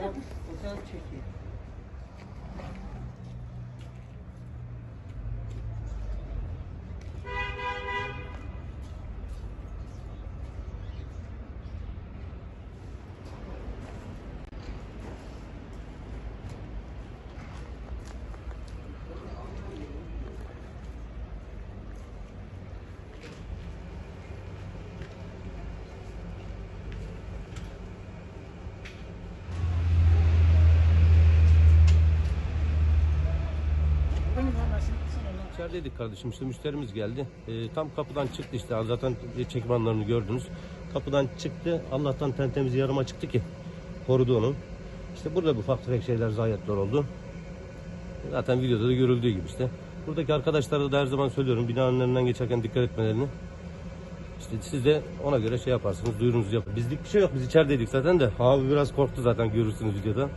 Fotoğraf çekiyor. İçerideydik kardeşim işte müşterimiz geldi. Ee, tam kapıdan çıktı işte zaten çekim anlarını gördünüz. Kapıdan çıktı Allah'tan tentemiz yarıma çıktı ki korudu onu. İşte burada bu ufak tefek şeyler zayiatlar oldu. Zaten videoda da görüldüğü gibi işte. Buradaki arkadaşlara da her zaman söylüyorum binanın önünden geçerken dikkat etmelerini. İşte siz de ona göre şey yaparsınız, duyurunuzu yapın. Bizlik bir şey yok, biz içerideydik zaten de. Abi biraz korktu zaten görürsünüz videoda.